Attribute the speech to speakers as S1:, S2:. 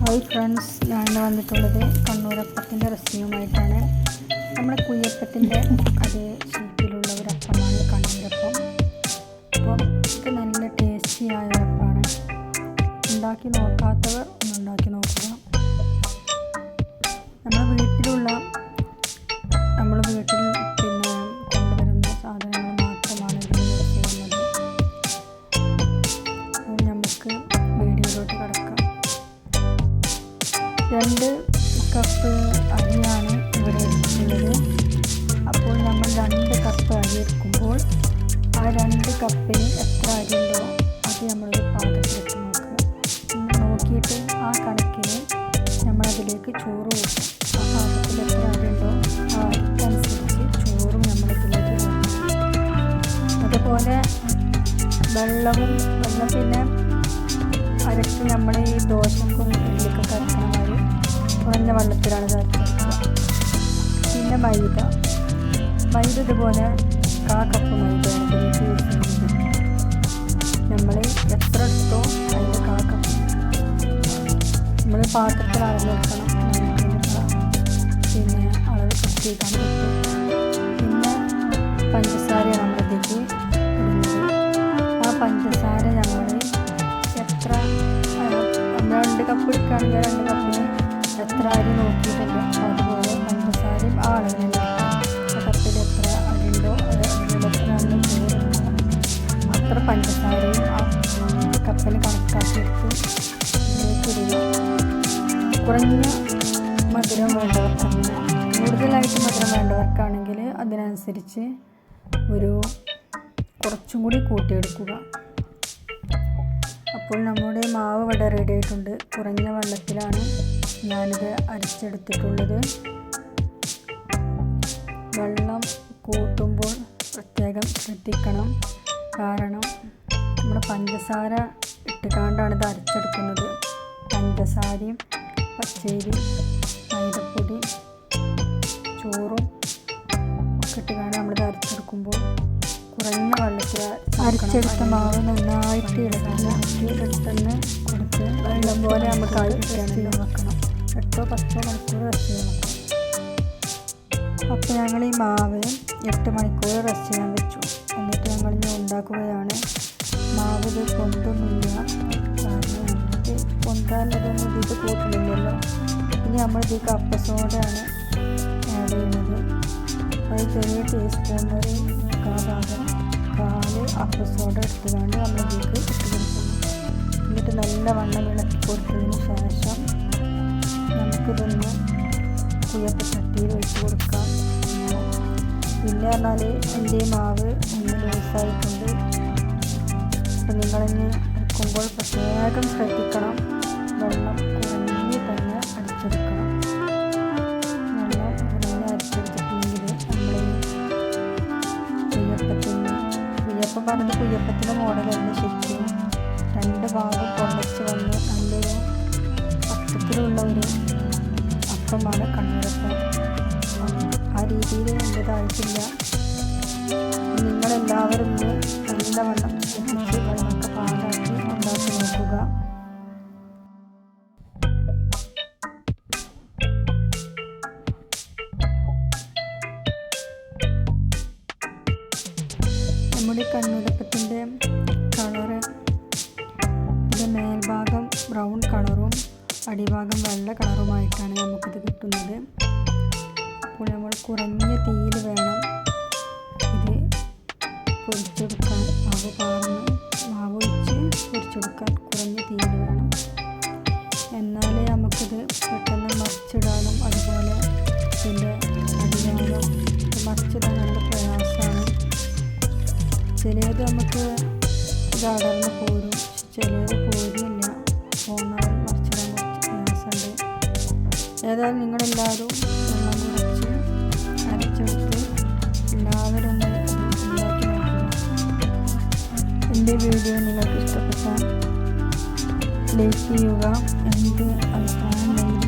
S1: Hi friends ഞാൻ വന്നിട്ടുള്ളത് കണ്ണൂരപ്പത്തിന്റെ റെസിപ്പിയുമായിട്ടാണ് നമ്മുടെ കുയ്യപ്പത്തിന്റെ അതേ ഷേപ്പിലുള്ള ഒരു അപ്പമാണ് കണ്ണൂരപ്പം. അപ്പോൾ ഇത് നല്ല ടേസ്റ്റിയായ ഒരു അപ്പമാണ്. ഉണ്ടാക്കി നോക്കാത്തവർ ഒന്ന് ഉണ്ടാക്കി നോക്കുക രണ്ട് കപ്പ് അരിയാണ് ഇവിടെ എടുക്കുന്നത് അപ്പോൾ നമ്മൾ രണ്ട് കപ്പ് അരി എടുക്കുമ്പോൾ ആ രണ്ട് കപ്പിന് എത്ര അരി ഉണ്ടോ അത് നമ്മളൊരു പാത്രത്തിലിട്ട് നോക്കുക. നോക്കിയിട്ട് ആ കണക്കിന് നമ്മളതിലേക്ക് ചോറ് കൊടുക്കും ആ പാത്രത്തിൽ എത്ര അരി ഉണ്ടോ ആ അരിക്കനുസരിച്ച് ചോറും നമ്മളതിലേക്ക് അതുപോലെ വെള്ളവും വെള്ളം പിന്നെ അരച്ച് നമ്മൾ ഈ ദോശക്കും കുറഞ്ഞ വെള്ളത്തിലാണ് കറക്കുക പിന്നെ മൈദ. മൈദ ഇതുപോലെ കാ കപ്പ് മൈദയാണ് നമ്മൾ എത്ര എടുത്തോ അതിന്റെ കാ കപ്പ്. നമ്മൾ പാത്രത്തിൽ അളവ് വെക്കണം. പിന്നെ അളവ് പറ്റും പിന്നെ പഞ്ചസാരയാണ് നമ്മളിതിലേക്ക് ആ പഞ്ചസാര ഞങ്ങൾ എത്ര രണ്ട് കപ്പ് എടുക്കുകയാണെങ്കിൽ രണ്ട് കപ്പിന് എത്ര അരി നോക്കിയിട്ടില്ല അതുപോലെ പഞ്ചസാരയും ആ അളവിന് കപ്പിൽ എത്ര അരിയുണ്ടോ ഉണ്ടോ അത് അതിൽ എത്ര അളവ് ചോറുണ്ടോ അത്ര പഞ്ചസാരയും ആ കപ്പിൽ കണക്കാക്കിയെടുത്ത് ഇടുക കുറഞ്ഞ മധുരം വേണ്ടവർക്കാണ്. കൂടുതലായിട്ട് മധുരം വേണ്ടവർക്കാണെങ്കിൽ അതിനനുസരിച്ച് ഒരു കുറച്ചും കൂടി കൂട്ടിയെടുക്കുക. അപ്പോൾ നമ്മുടെ മാവ് ഇവിടെ റെഡി ആയിട്ടുണ്ട്. കുറഞ്ഞ വെള്ളത്തിലാണ് ഞാനിത് അരച്ചെടുത്തിട്ടുള്ളത് വെള്ളം കൂട്ടുമ്പോൾ പ്രത്യേകം ശ്രദ്ധിക്കണം. കാരണം നമ്മൾ പഞ്ചസാര ഇട്ടുകാണ്ടാണ് ഇത് അരച്ചെടുക്കുന്നത്. പഞ്ചസാരയും പച്ചരി മൈദപ്പൊടി ചോറും ഒക്കെ ഇട്ടുകാണ്ട് നമ്മളിത് അരച്ചെടുക്കുമ്പോൾ കുറഞ്ഞ വെള്ളത്തിൽ അരച്ചെടുത്ത മാവ് നന്നായിട്ട് ഇളക്കി പെട്ടെന്ന് കൊടുത്ത് വെള്ളം പോലെ നമുക്ക് ആയി കിട്ടാൻ വെക്കണം. എട്ടോ പത്തോ മണിക്കൂർ റെസ്റ്റ് ചെയ്യണം. അപ്പോൾ ഞങ്ങൾ ഈ മാവ് എട്ട് മണിക്കൂർ റെസ്റ്റ് ചെയ്യാൻ വെച്ചു. എന്നിട്ട് ഞങ്ങൾ ഇനി ഉണ്ടാക്കുകയാണ്. മാവ് ഇത് പൊന്തൊന്നുമില്ല കാരണം പൊന്താനുള്ളതൊന്നും ഇതിൽ കൂട്ടില്ലല്ലോ. ഇനി നമ്മൾ ഇതിലേക്ക് അപ്പസോഡയാണ് ആഡ് ചെയ്യുന്നത്. അത് ചെറിയ ടീസ്പൂൺ വരെ കാ ഭാഗം കാൽ അപ്പസോഡ എടുത്തുകൊണ്ട് നമ്മൾ ഇട്ട് കൊടുക്കുന്നു എന്നിട്ട് നല്ല വണ്ണം ഇളക്കി കൊടുത്തതിന് ശേഷം നമുക്കിതൊന്ന് കുഴപ്പ ചട്ടിയിൽ വെച്ച് കൊടുക്കാം. പിന്നെ പറഞ്ഞാൽ എന്റെ മാവ് ഒന്ന് ലൂസായിട്ടുണ്ട്. അപ്പം നിങ്ങളിനി അരക്കുമ്പോൾ പ്രത്യേകം ശ്രദ്ധിക്കണം. വെള്ളം കുറഞ്ഞ് തന്നെ അടിച്ചെടുക്കണം. വെള്ളം കുറഞ്ഞ് അടിച്ചെടുത്തിട്ടുണ്ടെങ്കിൽ നമ്മൾ കുയ്യപ്പത്തിന് കുയ്യപ്പം പറഞ്ഞത് കുയ്യപ്പത്തിന്റെ മോഡലല്ല ശരിക്കും. രണ്ട് ഭാഗം ഒരു അപ്പമാണ് കണ്ണൂരപ്പം. ആ രീതിയിൽ എന്റെതായിട്ടില്ല നിങ്ങളെല്ലാവരും നല്ലവണ്ണം ശ്രദ്ധിച്ച് വെള്ളമൊക്കെ പാകാക്കി ഉണ്ടാക്കി നോക്കുക. നമ്മുടെ കണ്ണൂരപ്പത്തിന്റെ കളറ് മേൽഭാഗം ബ്രൗൺ കളറും അടിഭാഗം വെള്ള കളറുമായിട്ടാണ് നമുക്കിത് കിട്ടുന്നത്. അപ്പോൾ നമ്മൾ കുറഞ്ഞ തീയിൽ വേണം ഇത് പൊരിച്ചെടുക്കാൻ. മാവ് പാർന്ന് മാവ് ഒഴിച്ച് പൊരിച്ചെടുക്കാൻ കുറഞ്ഞ തീയിൽ വേണം. എന്നാലേ നമുക്കിത് പെട്ടെന്ന് മറിച്ചിടാനും അതുപോലെ ഇതിന്റെ അടിഭാഗം മറിച്ചിടാൻ നല്ല പ്രയാസമാണ്. ചിലത് നമുക്ക് ഇത് അടർന്ന് പോരും ചിലത് പോന്നാൽ മറിച്ചിടാൻ പ്രയാസമുണ്ട് ഏതായാലും നിങ്ങളെല്ലാവരും വെള്ളം കുറച്ച് അരച്ചെടുത്ത് എല്ലാവരും എന്റെ വീഡിയോ നിങ്ങൾക്ക് ഇഷ്ടപ്പെട്ടാൽ ലൈക്ക് ചെയ്യുക. എന്ത് അഭിപ്രായം